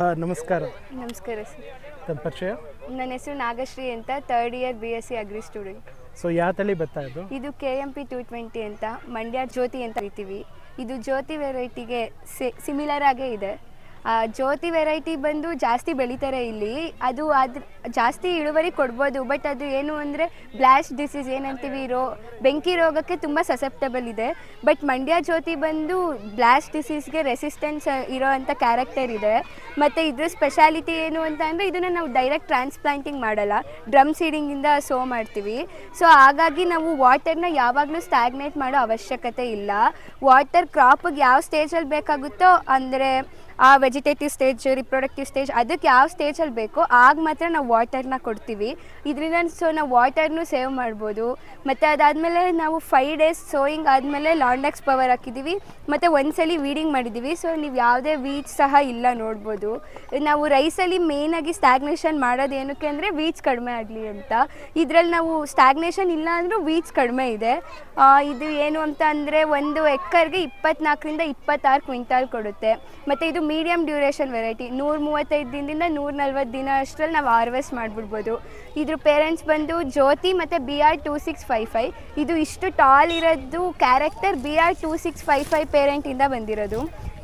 ನಮಸ್ಕಾರ. ನಮಸ್ಕಾರ ಸರ್. ತಮ್ಮ ಪರಿಚಯ? ನನ್ನ ಹೆಸರು ನಾಗಶ್ರೀ ಅಂತ third year B S C agri student so ಯಾವ ತಳಿ ಭತ್ತ ಇದು ಇದು K M P two twenty ಅಂತ ಮಂಡ್ಯ ಜ್ಯೋತಿ ಅಂತ ಕರಿತೀವಿ. ಇದು ಜ್ಯೋತಿ ವೆರೈಟಿಗೆ ಸಿಮಿಲರ್ ಆಗೇ ಇದೆ. ಜ್ಯೋತಿ ವೆರೈಟಿ ಬಂದು ಜಾಸ್ತಿ ಬೆಳೀತಾರೆ ಇಲ್ಲಿ. ಅದು ಅದ್ರ ಜಾಸ್ತಿ ಇಳುವರಿ ಕೊಡ್ಬೋದು, ಬಟ್ ಅದು ಏನು ಅಂದರೆ ಬ್ಲಾಸ್ಟ್ ಡಿಸೀಸ್ ಏನಂತೀವಿ, ರೋ, ಬೆಂಕಿ ರೋಗಕ್ಕೆ ತುಂಬ ಸಸೆಪ್ಟಬಲ್ ಇದೆ. ಬಟ್ ಮಂಡ್ಯ ಜ್ಯೋತಿ ಬಂದು ಬ್ಲಾಸ್ಟ್ ಡಿಸೀಸ್ಗೆ ರೆಸಿಸ್ಟೆನ್ಸ್ ಇರೋ ಅಂಥ ಕ್ಯಾರೆಕ್ಟರ್ ಇದೆ. ಮತ್ತು ಇದ್ರ ಸ್ಪೆಷಾಲಿಟಿ ಏನು ಅಂತ ಅಂದರೆ ಇದನ್ನು ನಾವು ಡೈರೆಕ್ಟ್ ಟ್ರಾನ್ಸ್ಪ್ಲಾಂಟಿಂಗ್ ಮಾಡಲ್ಲ. ಡ್ರಮ್ ಸೀಡಿಂಗಿಂದ ಸೋ ಮಾಡ್ತೀವಿ. ಸೊ ಹಾಗಾಗಿ ನಾವು ವಾಟರ್ನ ಯಾವಾಗಲೂ ಸ್ಟ್ಯಾಗ್ನೇಟ್ ಮಾಡೋ ಅವಶ್ಯಕತೆ ಇಲ್ಲ. ವಾಟರ್ ಕ್ರಾಪಿಗೆ ಯಾವ ಸ್ಟೇಜಲ್ಲಿ ಬೇಕಾಗುತ್ತೋ ಅಂದರೆ ಆ ವೆಜಿಟೇಟಿವ್ ಸ್ಟೇಜ್ ರಿಪ್ರೊಡಕ್ಟಿವ್ ಸ್ಟೇಜ್ ಅದಕ್ಕೆ ಯಾವ ಸ್ಟೇಜಲ್ಲಿ ಬೇಕೋ ಆಗ ಮಾತ್ರ ನಾವು ವಾಟರ್ನ ಕೊಡ್ತೀವಿ. ಇದರಿಂದ ಸೊ ನಾವು ವಾಟರ್ನು ಸೇವ್ ಮಾಡ್ಬೋದು. ಮತ್ತು ಅದಾದಮೇಲೆ ನಾವು ಫೈವ್ ಡೇಸ್ ಸೋಯಿಂಗ್ ಆದಮೇಲೆ ಲಾಂಡೆಕ್ಸ್ ಪವರ್ ಹಾಕಿದ್ದೀವಿ ಮತ್ತು ಒಂದ್ಸಲಿ ವೀಡಿಂಗ್ ಮಾಡಿದ್ದೀವಿ ಸೊ ನೀವು ಯಾವುದೇ ವೀಚ್ ಸಹ ಇಲ್ಲ ನೋಡ್ಬೋದು. ನಾವು ರೈಸಲ್ಲಿ ಮೇಯ್ನಾಗಿ ಸ್ಟ್ಯಾಗ್ನೇಷನ್ ಮಾಡೋದು ಏನಕ್ಕೆ ಅಂದರೆ ವೀಚ್ ಕಡಿಮೆ ಆಗಲಿ ಅಂತ. ಇದರಲ್ಲಿ ನಾವು ಸ್ಟ್ಯಾಗ್ನೇಷನ್ ಇಲ್ಲ ಅಂದರೂ ವೀಚ್ ಕಡಿಮೆ ಇದೆ. ಇದು ಏನು ಅಂತ ಅಂದರೆ ಒಂದು ಎಕ್ಕರ್ಗೆ ಇಪ್ಪತ್ನಾಲ್ಕರಿಂದ ಇಪ್ಪತ್ತಾರು ಕ್ವಿಂಟಾಲ್ ಕೊಡುತ್ತೆ. ಮತ್ತು ಇದು ಮೀಡಿಯಮ್ ಡ್ಯೂರೇಷನ್ ವೆರೈಟಿ. ನೂರ ಮೂವತ್ತೈದು ದಿನದಿಂದ ನೂರ ನಲ್ವತ್ತು ದಿನ ಅಷ್ಟರಲ್ಲಿ ನಾವು ಹಾರ್ವೆಸ್ಟ್ ಮಾಡಿಬಿಡ್ಬೋದು. ಇದ್ರ ಪೇರೆಂಟ್ಸ್ ಬಂದು ಜ್ಯೋತಿ ಮತ್ತು B R two six five five ಇದು ಇಷ್ಟು ಟಾಲ್ ಇರೋದು character B R two six five five ಪೇರೆಂಟಿಂದ ಬಂದಿರೋದು.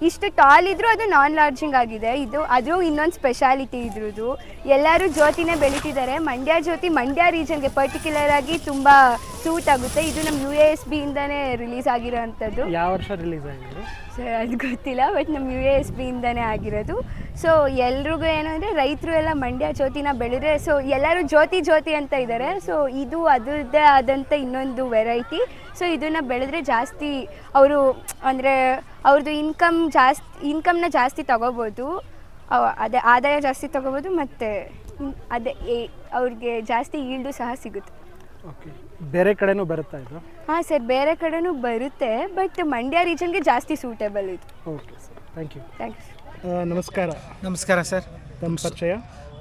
ಇಷ್ಟು ಟಾಲ್ ಇದ್ರೂ ಅದು ನಾನ್ ಲಾರ್ಜಿಂಗ್ ಆಗಿದೆ. ಇದು ಅದು ಇನ್ನೊಂದು ಸ್ಪೆಷಾಲಿಟಿ ಇದ್ರದ್ದು. ಎಲ್ಲರೂ ಜ್ಯೋತಿನೇ ಬೆಳೀತಿದ್ದಾರೆ. ಮಂಡ್ಯ ಜ್ಯೋತಿ ಮಂಡ್ಯ ರೀಜನ್ಗೆ ಪರ್ಟಿಕ್ಯುಲರ್ ಆಗಿ ತುಂಬ ಸೂಟ್ ಆಗುತ್ತೆ. ಇದು ನಮ್ಮ ಯು ಎ ಎಸ್ ಬಿಯಿಂದನೇ ರಿಲೀಸ್ ಆಗಿರೋ ಯಾವ ವರ್ಷ ರಿಲೀಸ್ ಆಗಿದೆ ಸರ್ ಅದು ಗೊತ್ತಿಲ್ಲ ಬಟ್ ನಮ್ಮ ಯು ಎ ಎಸ್ ಬಿಯಿಂದನೇ ಆಗಿರೋದು. ಸೊ ಎಲ್ರಿಗೂ ಏನು ಅಂದರೆ ರೈತರು ಎಲ್ಲ ಮಂಡ್ಯ ಜ್ಯೋತಿನ ಬೆಳೆದ್ರೆ ಸೊ ಎಲ್ಲರೂ ಜ್ಯೋತಿ ಜ್ಯೋತಿ ಅಂತ ಇದ್ದಾರೆ ಸೊ ಇದು ಅದರದ್ದೇ ಆದಂಥ ಇನ್ನೊಂದು ವೆರೈಟಿ ಸೊ ಇದನ್ನು ಬೆಳೆದ್ರೆ ಜಾಸ್ತಿ ಅವರು ಅಂದರೆ ಅವ್ರದ್ದು ಇನ್ಕಮ್ ಜಾಸ್ತಿ ಇನ್ಕಮ್ನ ಜಾಸ್ತಿ ತಗೋಬೋದು. ಅದೇ ಆದಾಯ ಜಾಸ್ತಿ ತಗೋಬೋದು ಮತ್ತು ಅದೇ ಅವ್ರಿಗೆ ಜಾಸ್ತಿ ಈಲ್ಡು ಸಹ ಸಿಗುತ್ತೆ. ಓಕೆ ಬೇರೆ ಕಡೆನೂ ಬರುತ್ತಾ ಇದು? ಹಾಂ ಸರ್ ಬೇರೆ ಕಡೆನೂ ಬರುತ್ತೆ ಬಟ್ ಮಂಡ್ಯ ರೀಜನ್ಗೆ ಜಾಸ್ತಿ ಸೂಟೇಬಲ್ ಇದು. Okay sir thank you thanks ನಮಸ್ಕಾರ. ನಮಸ್ಕಾರ ಸರ್. ತಮ್ಮ ಪರಿಚಯ?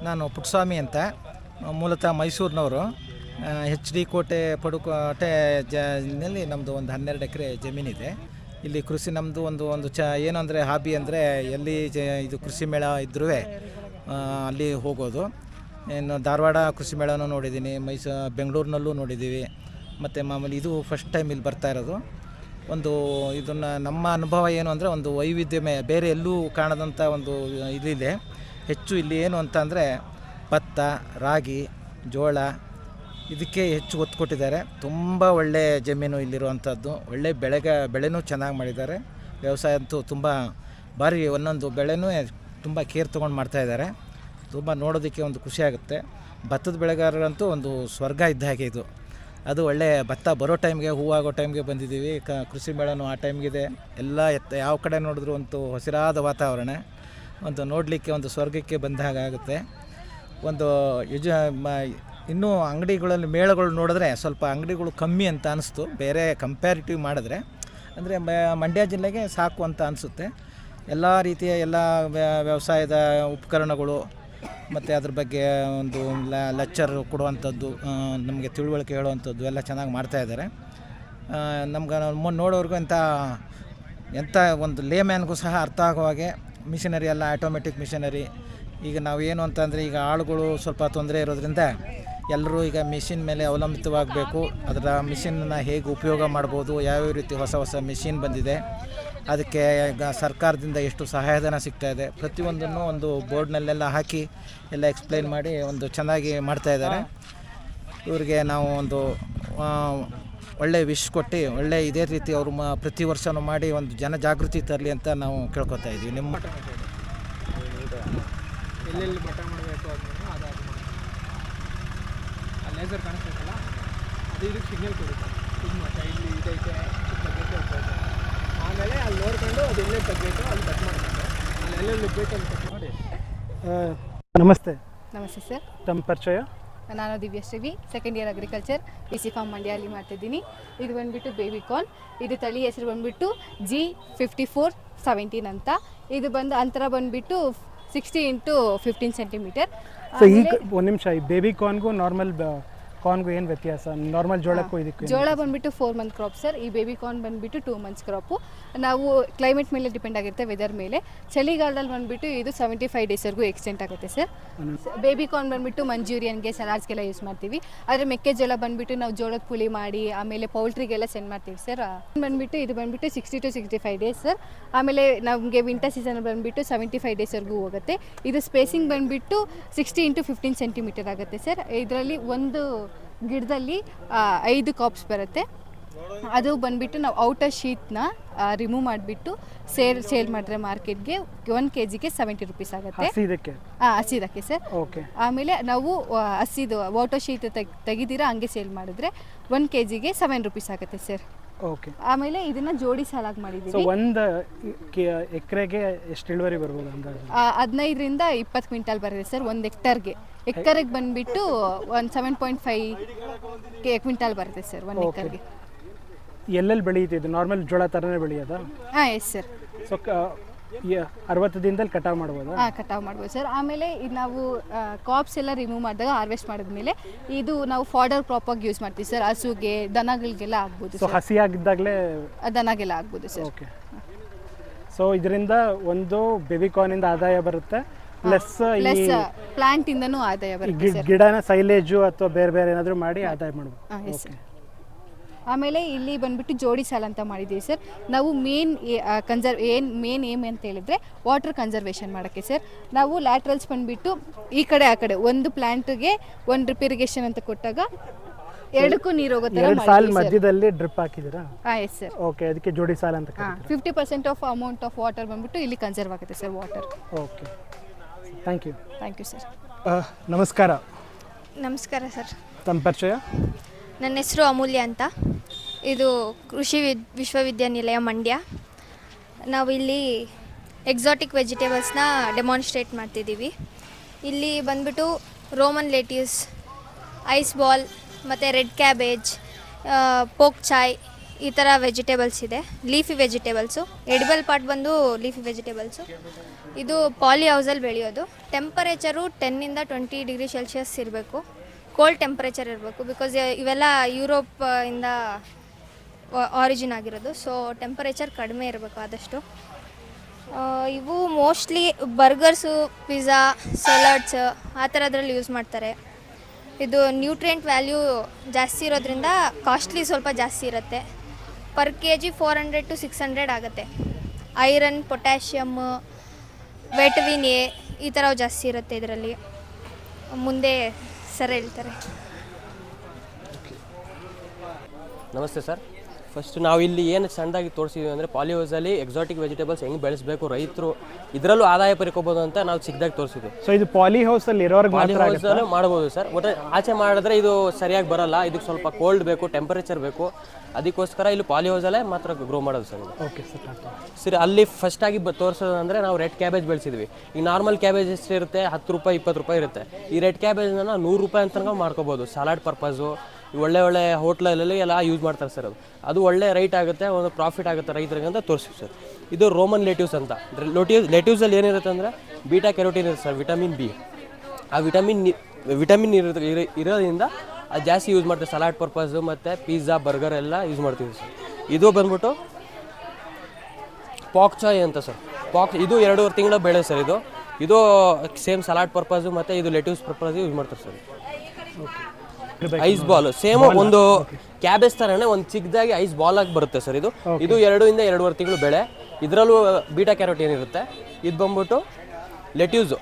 ನಾನು ಪುಟ್ಟಸ್ವಾಮಿ ಅಂತ. ಮೂಲತಃ ಮೈಸೂರಿನವರು. ಹೆಚ್ ಡಿ ಕೋಟೆ ಪಡುಕೋಟೆ ನಲ್ಲಿ ನಮ್ಮದು ಒಂದು ಹನ್ನೆರಡು ಎಕರೆ ಜಮೀನಿದೆ ಇಲ್ಲಿ ಕೃಷಿ ನಮ್ಮದು ಒಂದು ಒಂದು ಚ ಏನು ಅಂದರೆ ಹಾಬಿ ಅಂದರೆ ಎಲ್ಲಿ ಜ ಇದು ಕೃಷಿ ಮೇಳ ಇದ್ರೂ ಅಲ್ಲಿ ಹೋಗೋದು. ಇನ್ನು ಧಾರವಾಡ ಕೃಷಿ ಮೇಳನೂ ನೋಡಿದ್ದೀನಿ. ಮೈಸೂ ಬೆಂಗಳೂರಿನಲ್ಲೂ ನೋಡಿದ್ದೀವಿ. ಮತ್ತು ಮಾಮೂಲಿ ಇದು ಫಸ್ಟ್ ಟೈಮ್ ಇಲ್ಲಿ ಬರ್ತಾ ಇರೋದು. ಒಂದು ಇದನ್ನು ನಮ್ಮ ಅನುಭವ ಏನು ಅಂದರೆ ಒಂದು ವೈವಿಧ್ಯಮಯ, ಬೇರೆ ಎಲ್ಲೂ ಕಾಣದಂಥ ಒಂದು ಇದಿದೆ. ಹೆಚ್ಚು ಇಲ್ಲಿ ಏನು ಅಂತ ಅಂದರೆ ಭತ್ತ, ರಾಗಿ, ಜೋಳ ಇದಕ್ಕೆ ಹೆಚ್ಚು ಒತ್ತು ಕೊಟ್ಟಿದ್ದಾರೆ. ತುಂಬ ಒಳ್ಳೆಯ ಜಮೀನು ಇಲ್ಲಿರುವಂಥದ್ದು ಒಳ್ಳೆ ಬೆಳೆಗ, ಬೆಳೆನೂ ಚೆನ್ನಾಗಿ ಮಾಡಿದ್ದಾರೆ. ವ್ಯವಸಾಯ ಅಂತೂ ತುಂಬ ಭಾರಿ ಒಂದೊಂದು ಬೆಳೆನೂ ತುಂಬ ಕೇರ್ ತೊಗೊಂಡು ಮಾಡ್ತಾಯಿದ್ದಾರೆ ತುಂಬ ನೋಡೋದಕ್ಕೆ ಒಂದು ಖುಷಿಯಾಗುತ್ತೆ ಭತ್ತದ ಬೆಳೆಗಾರರಂತೂ ಒಂದು ಸ್ವರ್ಗ ಇದ್ದ ಹಾಗೆ ಇದು. ಅದು ಒಳ್ಳೆ ಭತ್ತ ಬರೋ ಟೈಮ್ಗೆ, ಹೂವಾಗೋ ಟೈಮ್ಗೆ ಬಂದಿದ್ದೀವಿ. ಕ, ಕೃಷಿ ಮೇಳನೂ ಆ ಟೈಮ್ಗಿದೆ. ಎಲ್ಲ ಎತ್ತ, ಯಾವ ಕಡೆ ನೋಡಿದ್ರು ಅಂತೂ ಹಸಿರಾದ ವಾತಾವರಣ. ಒಂದು ನೋಡಲಿಕ್ಕೆ, ಒಂದು ಸ್ವರ್ಗಕ್ಕೆ ಬಂದ ಹಾಗೆ ಆಗುತ್ತೆ. ಒಂದು ಯುಜ ಇನ್ನೂ ಅಂಗಡಿಗಳಲ್ಲಿ ಮೇಳಗಳು ನೋಡಿದ್ರೆ ಸ್ವಲ್ಪ ಅಂಗಡಿಗಳು ಕಮ್ಮಿ ಅಂತ ಅನಿಸ್ತು. ಬೇರೆ ಕಂಪ್ಯಾರಿಟಿವ್ ಮಾಡಿದ್ರೆ, ಅಂದರೆ ಮಂಡ್ಯ ಜಿಲ್ಲೆಗೆ ಸಾಕು ಅಂತ ಅನಿಸುತ್ತೆ. ಎಲ್ಲ ರೀತಿಯ ಎಲ್ಲ ವ್ಯ- ವ್ಯವಸಾಯದ ಉಪಕರಣಗಳು ಮತ್ತು ಅದ್ರ ಬಗ್ಗೆ ಒಂದು ಲೆಕ್ಚರ್ ಕೊಡುವಂಥದ್ದು ನಮಗೆ ತಿಳುವಳಿಕೆ ಹೇಳುವಂಥದ್ದು ಎಲ್ಲ ಚೆನ್ನಾಗಿ ಮಾಡ್ತಾಯಿದ್ದಾರೆ ನಮ್ಗೆ ನಮ್ಮ ನೋಡೋರ್ಗೂ ಎಂಥ ಎಂಥ ಒಂದು ಲೇಮ್ಯಾನ್ಗೂ ಸಹ ಅರ್ಥ ಆಗೋ ಹಾಗೆ ಮಿಷನರಿ ಎಲ್ಲ ಆಟೋಮೆಟಿಕ್ ಮಿಷನರಿ ಈಗ ನಾವು ಏನು ಅಂತಂದರೆ ಈಗ ಆಳುಗಳು ಸ್ವಲ್ಪ ತೊಂದರೆ ಇರೋದ್ರಿಂದ ಎಲ್ಲರೂ ಈಗ ಮಿಷಿನ್ ಮೇಲೆ ಅವಲಂಬಿತವಾಗಬೇಕು. ಅದರ ಮಿಷಿನ್ನ ಹೇಗೆ ಉಪಯೋಗ ಮಾಡ್ಬೋದು, ಯಾವ್ಯಾವ ರೀತಿ ಹೊಸ ಹೊಸ ಮಿಷಿನ್ ಬಂದಿದೆ. ಅದಕ್ಕೆ ಸರ್ಕಾರದಿಂದ ಎಷ್ಟು ಸಹಾಯಧನ ಸಿಗ್ತಾ ಇದೆ, ಪ್ರತಿಯೊಂದನ್ನು ಒಂದು ಬೋರ್ಡ್ನಲ್ಲೆಲ್ಲ ಹಾಕಿ ಎಲ್ಲ ಎಕ್ಸ್ಪ್ಲೈನ್ ಮಾಡಿ ಒಂದು ಚೆನ್ನಾಗಿ ಮಾಡ್ತಾ ಇದ್ದಾರೆ. ಇವರಿಗೆ ನಾವು ಒಂದು ಒಳ್ಳೆ ವಿಶ್ ಕೊಟ್ಟು, ಒಳ್ಳೆ ಇದೇ ರೀತಿ ಅವರು ಮ, ಪ್ರತಿ ವರ್ಷವೂ ಮಾಡಿ ಒಂದು ಜನ ಜಾಗೃತಿ ತರಲಿ ಅಂತ ನಾವು ಕೇಳ್ಕೊತಾ ಇದ್ದೀವಿ. ನಿಮ್ಮ ಲೇಸರ್ ಕಾಣಿಸ್ಬೇಕಲ್ಲ? ಅದು ಇದಕ್ಕೆ ಸಿಗ್ನಲ್ ಕೊಡುತ್ತೆ. ಇದು ಇದೈತೆ ಆಮೇಲೆ ಅಲ್ಲಿ ನೋಡ್ಕೊಂಡು ಅದು ಎಲ್ಲೇ ತಗ್ಗೈತೋ ಅಲ್ಲಿ ಕಟ್ ಮಾಡ್ಕೊಂಡು. ಅಲ್ಲಿ ಎಲ್ಲೆಲ್ಲಿ ಬೇಕು ಅಲ್ಲಿ ಕಟ್ ಮಾಡಿ. ನಮಸ್ತೆ. ನಮಸ್ತೆ ಸರ್. ತಮ್ಮ ಪರಿಚಯ? ನಾನು ದಿವ್ಯಶ್ರೀವಿ second year agriculture P C farm ಮಂಡ್ಯಲ್ಲಿ ಮಾಡ್ತಿದ್ದೀನಿ. ಇದು ಬಂದುಬಿಟ್ಟು ಬೇಬಿ ಕಾರ್ನ್ ಇದು ತಳಿ ಹೆಸರು ಬಂದುಬಿಟ್ಟು ಜಿ ಫಿಫ್ಟಿ ಫೋರ್ ಸೆವೆಂಟೀನ್ ಅಂತ. ಇದು ಬಂದು ಅಂತರ ಬಂದುಬಿಟ್ಟು sixty into fifteen centimetre so ಈಗ ಒಂದು ನಿಮಿಷ ಈ ಬೇಬಿ ಕಾರ್ನ್ಗೂ ನಾರ್ಮಲ್ ಕಾರ್ನ್ಗೂ ಏನು ವ್ಯತ್ಯಾಸ? ನಾರ್ಮಲ್ ಜೋಳಕ್ಕೂ ಇದಕ್ಕೂ ಜೋಳ ಬಂದ್ಬಿಟ್ಟು ಫೋರ್ ಮಂತ್ ಕ್ರಾಪ್ ಸರ್ ಈ ಬೇಬಿ ಕಾರ್ನ್ ಬಂದ್ಬಿಟ್ಟು ಟೂ ಮಂತ್ಸ್ ಕ್ರಾಪು ನಾವು ಕ್ಲೈಮೇಟ್ ಮೇಲೆ ಡಿಪೆಂಡ್ ಆಗಿರುತ್ತೆ ವೆದರ್ ಮೇಲೆ. ಚಳಿಗಾಲದಲ್ಲಿ ಬಂದ್ಬಿಟ್ಟು ಇದು ಸೆವೆಂಟಿ ಫೈವ್ ಡೇಸ್ವರೆಗೂ ಎಕ್ಸ್ಟೆಂಟ್ ಆಗುತ್ತೆ ಸರ್ ಬೇಬಿ ಕಾರ್ನ್ ಬಂದ್ಬಿಟ್ಟು ಮಂಜೂರಿಯನ್ಗೆ ಸಲಾಡ್ಸ್ಗೆಲ್ಲ ಯೂಸ್ ಮಾಡ್ತೀವಿ. ಆದರೆ ಮೆಕ್ಕೆಜೋಳ ಬಂದ್ಬಿಟ್ಟು ನಾವು ಜೋಳದ ಪುಳಿ ಮಾಡಿ ಆಮೇಲೆ ಪೌಲ್ಟ್ರಿಗೆಲ್ಲ ಸೆಂಡ್ ಮಾಡ್ತೀವಿ ಸರ್ ಬಂದ್ಬಿಟ್ಟು ಇದು ಬಂದ್ಬಿಟ್ಟು sixty two sixty five days sir ಆಮೇಲೆ ನಮಗೆ ವಿಂಟರ್ ಸೀಸನ್ ಬಂದ್ಬಿಟ್ಟು ಸೆವೆಂಟಿ ಫೈವ್ ಡೇಸ್ವರೆಗೂ ಹೋಗುತ್ತೆ. ಇದು ಸ್ಪೇಸಿಂಗ್ ಬಂದ್ಬಿಟ್ಟು ಸಿಕ್ಸ್ಟಿ ಇಂಟು ಫಿಫ್ಟೀನ್ ಸೆಂಟಿಮೀಟರ್ ಆಗುತ್ತೆ ಸರ್ ಇದರಲ್ಲಿ ಒಂದು ಗಿಡದಲ್ಲಿ ಐದು ಕಾಪ್ಸ್ ಬರುತ್ತೆ. ಅದು ಬಂದ್ಬಿಟ್ಟು ನಾವು ಔಟರ್ ಶೀಟ್ನ ರಿಮೂವ್ ಮಾಡಿಬಿಟ್ಟು ಸೇಲ್ ಸೇಲ್ ಮಾಡಿದ್ರೆ ಮಾರ್ಕೆಟ್ಗೆ ಒನ್ ಕೆ ಜಿಗೆ ಸೆವೆಂಟಿ ರುಪೀಸ್ ಆಗುತ್ತೆ ಹಾಂ ಹಸಿದಕ್ಕೆ ಸರ್. ಓಕೆ. ಆಮೇಲೆ ನಾವು ಹಸಿದು ವಾಟರ್ ಶೀಟ್ ತೆಗ್ ತೆಗಿದಿರ ಹಂಗೆ ಸೇಲ್ ಮಾಡಿದ್ರೆ ಒನ್ ಕೆ ಜಿಗೆ ಸೆವೆನ್ ರುಪೀಸ್ ಆಗುತ್ತೆ ಸರ್. ಓಕೆ ಆಮೇಲೆ ಇದನ್ನ ಜೋಡಿ ಸಾಲಾಗಿ ಸೊ ಮಾಡಿದ್ದೀವಿ ಒಂದು ಎಕರೆಗೆ ಎಷ್ಟು ಇಳುವರಿ ಬರ್ಬೋದು ಅಂದಾಜು? ಹದಿನೈದರಿಂದ ಇಪ್ಪತ್ತು ಕ್ವಿಂಟಲ್ ಬರುತ್ತೆ ಸರ್ ಒಂದು ಎಕ್ಟರ್ಗೆ. ಎಕರೆಗೆ ಬಂದ್ಬಿಟ್ಟು ಒಂದು seven point five K quintal ಬರುತ್ತೆ ಸರ್ ಒಂದು. ಎಕರ್ಗೆ ಎಲ್ಲೆಲ್ಲಿ ಬೆಳೆಯುತ್ತೆ ಇದು? ನಾರ್ಮಲ್ ಜೋಳ ಥರನೇ ಬೆಳೆಯೋದಾ? ಹಾಂ ಎಸ್ ಸರ್ ಸೊ ಅರವತ್ತು ದಿನದಲ್ಲಿ ಕಟಾವು ಮಾಡ್ಬೋದು? ಹಾಂ ಕಟಾವು ಮಾಡ್ಬೋದು ಸರ್. ಆಮೇಲೆ ಇದು ನಾವು ಕಾಪ್ಸ್ ಎಲ್ಲ ರಿಮೂವ್ ಮಾಡಿದಾಗ ಹಾರ್ವೆಸ್ಟ್ ಮಾಡಿದ್ಮೇಲೆ ಇದು ನಾವು ಫಾಡರ್ ಆಗಿ ಯೂಸ್ ಮಾಡ್ತೀವಿ ಸರ್. ಹಸುಗೆ ದನಗಳಿಗೆಲ್ಲ ಆಗ್ಬೋದು ಸೊ ಹಸಿಯಾಗಿದ್ದಾಗಲೇ ದನಗೆಲ್ಲ ಆಗ್ಬೋದು ಸರ್. ಓಕೆ ಸೊ ಇದರಿಂದ ಒಂದು ಬೇಬಿ ಇಂದ ಆದಾಯ ಬರುತ್ತೆ. ಪ್ಲಸ್ ಈ ಪ್ಲಸ್ ಪ್ಲಾಂಟಿಂದನೂ ಆದಾಯ ಬರುತ್ತೆ ಗಿಡನ ಸೈಲೇಜು ಅಥವಾ ಬೇರೆ ಬೇರೆ ಏನಾದರೂ ಮಾಡಿ ಆದಾಯ ಮಾಡ್ಬೋದು. ಓಕೆ ಆಮೇಲೆ ಇಲ್ಲಿ ಬಂದ್ಬಿಟ್ಟು ಜೋಡಿ ಸಾಲ ಅಂತ ಮಾಡಿದ್ದೀವಿ ಸರ್. ನಾವು ಮೇನ್ ಕನ್ಸರ್ವ್ ಏನು ಮೇನ್ ಏಮ್ ಅಂತ ಹೇಳಿದ್ರೆ ವಾಟರ್ ಕನ್ಸರ್ವೇಷನ್ ಮಾಡೋಕ್ಕೆ ಸರ್. ನಾವು ಲ್ಯಾಟ್ರಲ್ಸ್ ಬಂದ್ಬಿಟ್ಟು ಈ ಕಡೆ ಆ ಕಡೆ ಒಂದು ಪ್ಲ್ಯಾಂಟ್ಗೆ ಒಂದು ಡ್ರಿಪ್ ಇರಿಗೇಷನ್ ಅಂತ ಕೊಟ್ಟಾಗ ಎರಡಕ್ಕೂ ನೀರು ಹೋಗೋ ಎರಡು ಸಾಲ್ ಮಧ್ಯದಲ್ಲಿ ಡ್ರಿಪ್ ಹಾಕಿದಿರಾ ಹಾಂ ಎಸ್ ಸರ್ ಓಕೆ ಅದಕ್ಕೆ ಜೋಡಿ ಸಾಲ ಅಂತ fifty percent of amount of water ಬಂದ್ಬಿಟ್ಟು ಇಲ್ಲಿ ಕನ್ಸರ್ವ್ ಆಗುತ್ತೆ sir water okay thank you thank you sir ನಮಸ್ಕಾರ. ನಮಸ್ಕಾರ ಸರ್ ತಮ್ಮ ಪರಿಚಯ? ನನ್ನ ಹೆಸರು ಅಮೂಲ್ಯ ಅಂತ. ಇದು ಕೃಷಿ ವಿದ್, ವಿಶ್ವವಿದ್ಯಾನಿಲಯ ಮಂಡ್ಯ. ನಾವು ಇಲ್ಲಿ ಎಕ್ಸಾಟಿಕ್ ವೆಜಿಟೇಬಲ್ಸ್ನ ಡೆಮಾನ್ಸ್ಟ್ರೇಟ್ ಮಾಡ್ತಿದ್ದೀವಿ. ಇಲ್ಲಿ ಬಂದ್ಬಿಟ್ಟು ರೋಮನ್ ಲೇಟಿವ್ಸ್ ಐಸ್ ಬಾಲ್, ಮತ್ತು ರೆಡ್ ಕ್ಯಾಬೇಜ್ ಪೋಕ್ ಚಾಯ್ ಈ ಥರ ವೆಜಿಟೇಬಲ್ಸ್ ಇದೆ. ಲೀಫಿ ವೆಜಿಟೇಬಲ್ಸು ಎಡಿಬಲ್ ಪಾರ್ಟ್ ಬಂದು ಲೀಫಿ ವೆಜಿಟೇಬಲ್ಸು ಇದು ಪಾಲಿ ಹೌಸಲ್ಲಿ ಬೆಳೆಯೋದು ಟೆಂಪರೇಚರು ಟೆನ್ನಿಂದ ಟ್ವೆಂಟಿ ಡಿಗ್ರಿ ಸೆಲ್ಸಿಯಸ್ ಇರಬೇಕು. ಕೋಲ್ಡ್ ಟೆಂಪ್ರೇಚರ್ ಇರಬೇಕು ಬಿಕಾಸ್ ಇವೆಲ್ಲ ಯುರೋಪ್ ಇಂದ ಆರಿಜಿನ್ ಆಗಿರೋದು. ಸೊ ಟೆಂಪರೇಚರ್ ಕಡಿಮೆ ಇರಬೇಕು ಆದಷ್ಟು. ಆ, ಇವು ಮೋಸ್ಟ್ಲಿ ಬರ್ಗರ್ಸು ಪಿಜ್ಜಾ ಸಲಾಡ್ಸ್ ಆ ಥರದ್ರಲ್ಲಿ ಯೂಸ್ ಮಾಡ್ತಾರೆ. ಇದು ನ್ಯೂಟ್ರಿಯೆಂಟ್ ವ್ಯಾಲ್ಯೂ ಜಾಸ್ತಿ ಇರೋದ್ರಿಂದ ಕಾಸ್ಟ್ಲಿ ಸ್ವಲ್ಪ ಜಾಸ್ತಿ ಇರುತ್ತೆ. Per K G four hundred to six hundred ಆಗುತ್ತೆ. ಐರನ್ ಪೊಟ್ಯಾಷಿಯಮ್ ವಿಟಮಿನ್ ಎ ಈ ಥರ ಜಾಸ್ತಿ ಇರುತ್ತೆ ಇದರಲ್ಲಿ. ಮುಂದೆ ಸರ್ ಹೇಳ್ತಾರೆ. ನಮಸ್ತೆ ಸರ್. ಫಸ್ಟ್ ನಾವು ಇಲ್ಲಿ ಏನು ಸಣ್ಣದಾಗಿ ತೋರಿಸಿದ್ವಿ ಅಂದರೆ ಪಾಲಿಹೌಸಲ್ಲಿ ಎಕ್ಸಾಟಿಕ್ ವೆಜಿಟೇಬಲ್ಸ್ ಹೆಂಗೆ ಬೆಳೆಸಬೇಕು ರೈತರು ಇದರಲ್ಲೂ ಆದಾಯ ಪರ್ಕೋಬೋದು ಅಂತ ನಾವು ಚಿಕ್ಕದಾಗಿ ತೋರಿಸಿದ್ವಿ. ಸೊ ಇದು ಪಾಲಿ ಹೌಸಲ್ಲೂ ಮಾಡ್ಬೋದು ಸರ್. ಒಟ್ಟು ಆಚೆ ಮಾಡಿದ್ರೆ ಇದು ಸರಿಯಾಗಿ ಬರಲ್ಲ. ಇದಕ್ಕೆ ಸ್ವಲ್ಪ ಕೋಲ್ಡ್ ಬೇಕು ಟೆಂಪರೇಚರ್ ಬೇಕು. ಅದಕ್ಕೋಸ್ಕರ ಇಲ್ಲಿ ಪಾಲಿಹೌಸಲ್ಲೇ ಮಾತ್ರ ಗ್ರೋ ಮಾಡೋದು ಸರ್ ಓಕೆ ಸರ್ ಸರಿ ಅಲ್ಲಿ ಫಸ್ಟ್ ಆಗಿ ತೋರಿಸೋದು ತೋರಿಸೋದಂದ್ರೆ ನಾವು ರೆಡ್ ಕ್ಯಾಬೇಜ್ ಬೆಳೆಸಿದ್ವಿ. ಈಗ ನಾರ್ಮಲ್ ಕ್ಯಾಬೇಜ್ ಎಷ್ಟು ಇರುತ್ತೆ ಹತ್ತು ರೂಪಾಯಿ ಇಪ್ಪತ್ತು ರೂಪಾಯಿ ಇರುತ್ತೆ. ಈ ರೆಡ್ ಕ್ಯಾಬೇಜ್ನ ನೂರು ರೂಪಾಯಿ ಅಂತ ಮಾಡ್ಕೋಬೋದು. ಸಲಾಡ್ ಪರ್ಪಸು ಒಳ್ಳೆ ಒಳ್ಳೆ ಹೋಟ್ಲಲ್ಲಿ ಎಲ್ಲ ಯೂಸ್ ಮಾಡ್ತಾರೆ ಸರ್ ಅದು. ಅದು ಒಳ್ಳೆ ರೈಟ್ ಆಗುತ್ತೆ, ಒಂದು ಪ್ರಾಫಿಟ್ ಆಗುತ್ತೆ ರೈತರಿಗೆ ಅಂತ ತೋರಿಸ್ತೀವಿ ಸರ್ ಇದು ರೋಮನ್ ಲೆಟ್ಯೂಸ್ ಅಂತ. ಲೊಟ್ಯೂಸ್ ಲೆಟ್ಯೂಸಲ್ಲಿ ಏನಿರುತ್ತೆ ಅಂದರೆ ಬೀಟಾ ಕೆರೋಟಿನ್ ಇರುತ್ತೆ ಸರ್ ವಿಟಮಿನ್ ಬಿ ಆ ವಿಟಮಿನ್ ವಿಟಮಿನ್ ಇರೋದು ಇರೋ ಇರೋದ್ರಿಂದ ಅದು ಜಾಸ್ತಿ ಯೂಸ್ ಮಾಡ್ತೀವಿ ಸಲಾಡ್ ಪರ್ಪಸ್ ಮತ್ತು ಪಿಜ್ಜಾ ಬರ್ಗರ್ ಎಲ್ಲ ಯೂಸ್ ಮಾಡ್ತೀವಿ ಸರ್ ಇದು ಬಂದ್ಬಿಟ್ಟು ಪಾಕ್ ಚಾಯ್ ಅಂತ ಸರ್ ಪಾಕ್ ಇದು ಎರಡೂವರೆ ತಿಂಗಳ ಬೆಳೆ ಸರ್ ಇದು. ಇದು ಸೇಮ್ ಸಲಾಡ್ ಪರ್ಪಸು ಮತ್ತು ಇದು ಲೆಟ್ಯೂಸ್ ಪರ್ಪಸ್ ಯೂಸ್ ಮಾಡ್ತಾರೆ ಸರ್ ಐಸ್ ಬಾಲ್ ಸೇಮ್ ಒಂದು ಕ್ಯಾಬೇಜ್ ತರನೇ ಒಂದು ಚಿಕ್ಕದಾಗಿ ಐಸ್ ಬಾಲ್ ಆಗಿ ಬರುತ್ತೆ ಸರ್ ಇದು. ಇದು ಎರಡರಿಂದ ಎರಡೂವರೆ ತಿಂಗಳು ಬೆಳೆ. ಇದರಲ್ಲೂ ಬೀಟಾ ಕ್ಯಾರೋಟ್ ಏನಿರುತ್ತೆ? ಇದು ಬಂದ್ಬಿಟ್ಟು ಲೆಟ್ಯೂಸ್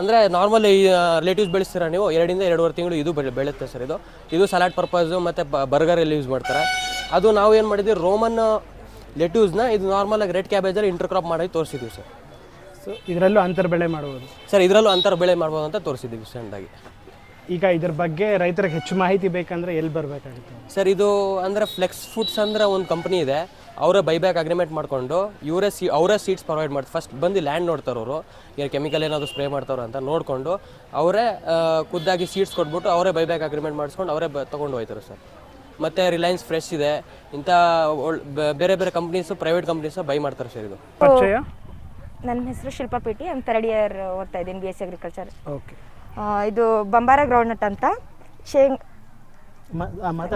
ಅಂದರೆ ನಾರ್ಮಲ್ ಈ ಲೆಟ್ಯೂಸ್ ಬೆಳೆಸ್ತೀರ ನೀವು? ಎರಡರಿಂದ ಎರಡೂವರೆ ತಿಂಗಳು ಇದು ಬೆಳೆ ಬೆಳೆಯುತ್ತೆ ಸರ್ ಇದು. ಇದು ಸಲಾಡ್ ಪರ್ಪಸು ಮತ್ತು ಬರ್ಗರಲ್ಲಿ ಯೂಸ್ ಮಾಡ್ತಾರೆ. ಅದು ನಾವು ಏನು ಮಾಡಿದ್ವಿ? ರೋಮನ್ ಲೆಟ್ಯೂಸ್ನ ಇದು ನಾರ್ಮಲಾಗಿ ರೆಡ್ ಕ್ಯಾಬೇಜಲ್ಲಿ ಇಂಟರ್ ಕ್ರಾಪ್ ಮಾಡಿ ತೋರಿಸಿದ್ವಿ ಸರ್. ಸೊ ಇದರಲ್ಲೂ ಅಂತರ್ ಬೆಳೆ ಮಾಡ್ಬೋದು. ಸರ್ ಇದರಲ್ಲೂ ಅಂತರ ಬೆಳೆ ಮಾಡ್ಬೋದು ಅಂತ ತೋರಿಸಿದ್ದೀವಿ ಸಣ್ಣದಾಗಿ ಈಗ ಇದ್ರ ಬಗ್ಗೆ ರೈತರಿಗೆ ಹೆಚ್ಚು ಮಾಹಿತಿ ಬೇಕಂದ್ರೆ ಎಲ್ಲಿ ಬರಬೇಕಾಗುತ್ತೆ? ಸರ್ ಇದು ಅಂದ್ರೆ ಫ್ಲೆಕ್ಸ್ ಫುಡ್ಸ್ ಅಂದ್ರೆ ಒಂದು ಕಂಪ್ನಿ ಇದೆ. ಅವರ ಬೈಬ್ಯಾಕ್ ಅಗ್ರಿಮೆಂಟ್ ಮಾಡಿಕೊಂಡು ಇವರೇ ಸಿ ಅವರೇ ಸೀಡ್ಸ್ ಪ್ರೊವೈಡ್ ಮಾಡ್ತಾರೆ. ಫಸ್ಟ್ ಬಂದು ಲ್ಯಾಂಡ್ ನೋಡ್ತಾರೆ ಅವರು. ಈಗ ಕೆಮಿಕಲ್ ಏನಾದರೂ ಸ್ಪ್ರೇ ಮಾಡ್ತಾರೋ ಅಂತ ನೋಡಿಕೊಂಡು ಅವರೇ ಖುದ್ದಾಗಿ ಸೀಡ್ಸ್ ಕೊಟ್ಬಿಟ್ಟು ಅವರೇ ಬೈಬ್ಯಾಕ್ ಅಗ್ರಿಮೆಂಟ್ ಮಾಡಿಸ್ಕೊಂಡು ಅವರೇ ಬ ತೊಗೊಂಡು ಹೋಯ್ತಾರೆ ಸರ್. ಮತ್ತು ರಿಲಯನ್ಸ್ ಫ್ರೆಶ್ ಇದೆ. ಇಂಥ ಬೇರೆ ಬೇರೆ ಕಂಪ್ನೀಸು ಪ್ರೈವೇಟ್ ಕಂಪ್ನೀಸು ಬೈ ಮಾಡ್ತಾರೆ ಸರ್ ಇದು. ಪರಿಚಯ? ನನ್ನ ಹೆಸರು ಶಿಲ್ಪಾ ಪೇಟಿ. ನಾನು ಥರ್ಡ್ ಇಯರ್ ಓದ್ತಾ ಇದ್ದೀನಿ B S C agriculture okay ಇದು ಬಂಬಾರ ಗ್ರೌಂಡ್ನಟ್ ಅಂತ. ಶೇಂಗ್